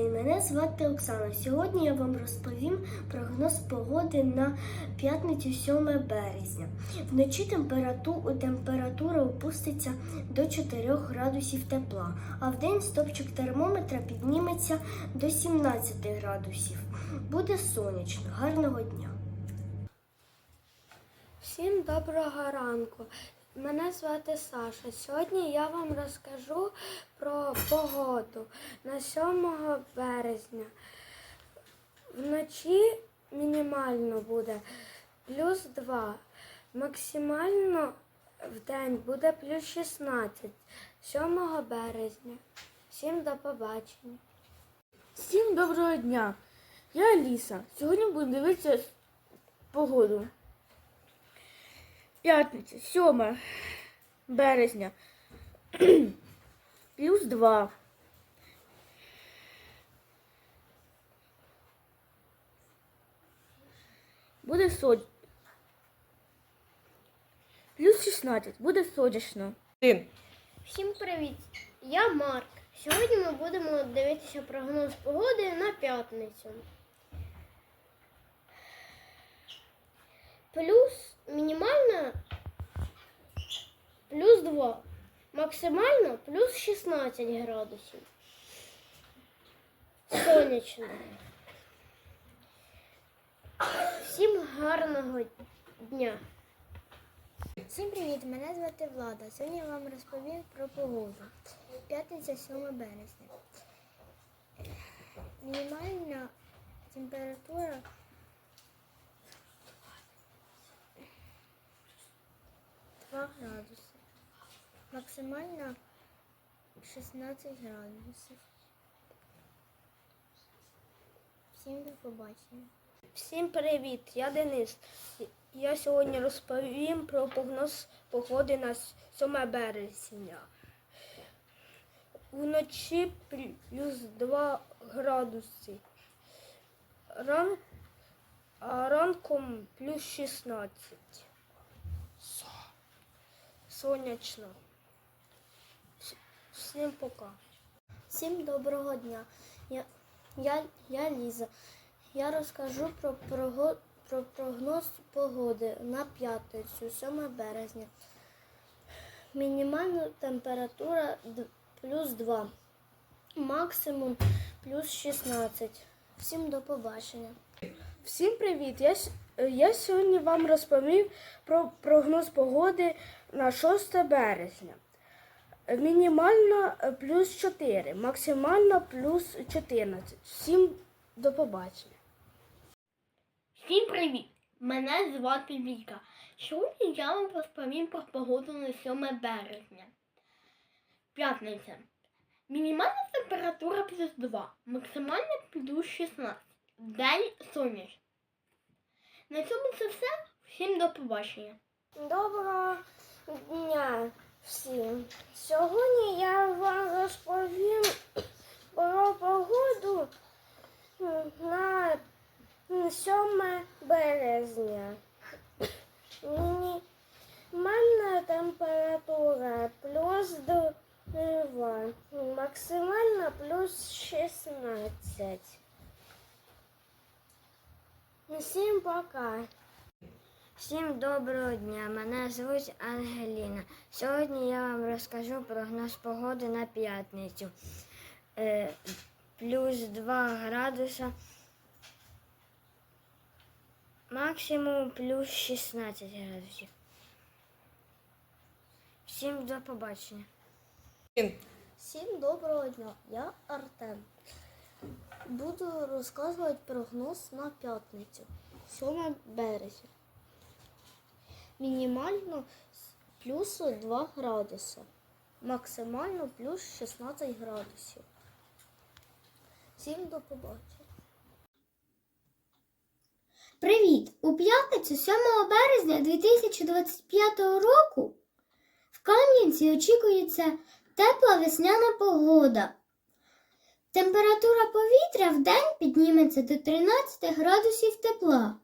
день, мене звати Оксана. Сьогодні я вам розповім прогноз погоди на п'ятницю 7 березня. Вночі температу... температура опуститься до 4 градусів тепла, а в день стопчик термометра підніметься до 17 градусів. Буде сонячно, гарного дня. Всім доброго ранку. Мене звати Саша. Сьогодні я вам розкажу про погоду на 7 березня. Вночі мінімально буде плюс 2, максимально в день буде плюс 16 7 березня. Всім до побачення. Всім доброго дня! Я Аліса. Сьогодні буду дивитися погоду. П'ятниця, 7 березня. Плюс 2. Буде сонячно. Плюс 16. Буде сонячно. Всім привіт! Я Марк. Сьогодні ми будемо дивитися прогноз погоди на п'ятницю. Плюс мінімально плюс 2. Максимально плюс 16 градусів. Сонячно. Всім гарного дня! Всім привіт! Мене звати Влада. Сьогодні я вам розповім про погоду. П'ятниця 7 березня. Мінімальна температура два градуси. Максимальна 16 градусів. Всім до побачення. Всім привіт! Я Денис. Я сьогодні розповім про прогноз погоди на 7 березня. Вночі плюс 2 градуси. Ран... А ранком плюс 16. Сонячно. Вс- Всім пока. Всім доброго дня. Я, я, я Ліза. Я розкажу про, прого- про прогноз погоди на п'ятницю, 7 березня. Мінімальна температура плюс 2, максимум плюс 16. Всім до побачення. Всім привіт! Я, я сьогодні вам розповів про прогноз погоди на 6 березня. Мінімально е, плюс 4, максимально плюс 14. Всім до побачення. Всім привіт! Мене звати Віка. Сьогодні я вам розповім про погоду на 7 березня. П'ятниця. Мінімальна температура плюс 2, максимальна плюс 16. День сонячний. На цьому це все. Всім до побачення. Доброго дня всім. Сьогодні я вам розповім про погоду на 7 березня. Мінімальна температура плюс 2, максимальна плюс 16. Всім пока. Всім доброго дня. Мене звуть Ангеліна. Сьогодні я вам розкажу прогноз погоди на п'ятницю. Е, плюс 2 градуса. Максимум плюс 16 градусів. Всім до побачення. Всім доброго дня. Я Артем. Буду розказувати прогноз на п'ятницю. 7 березня. Мінімально плюс 2 градуси. Максимально плюс 16 градусів. Всім до побачення. Привіт! У п'ятницю 7 березня 2025 року в Кам'янці очікується тепла весняна погода. Температура повітря в день підніметься до 13 градусів тепла,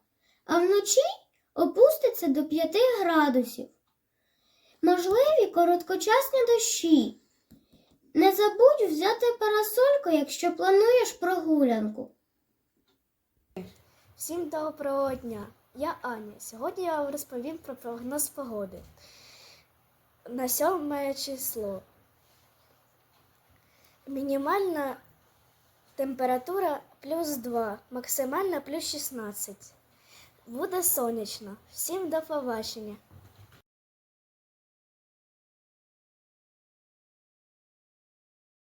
а вночі опуститься до 5 градусів. Можливі короткочасні дощі. Не забудь взяти парасольку, якщо плануєш прогулянку. Всім доброго дня! Я Аня. Сьогодні я вам розповім про прогноз погоди. На 7 число. Мінімальна температура плюс 2, максимальна плюс 16. Буде сонячно. Всім до побачення.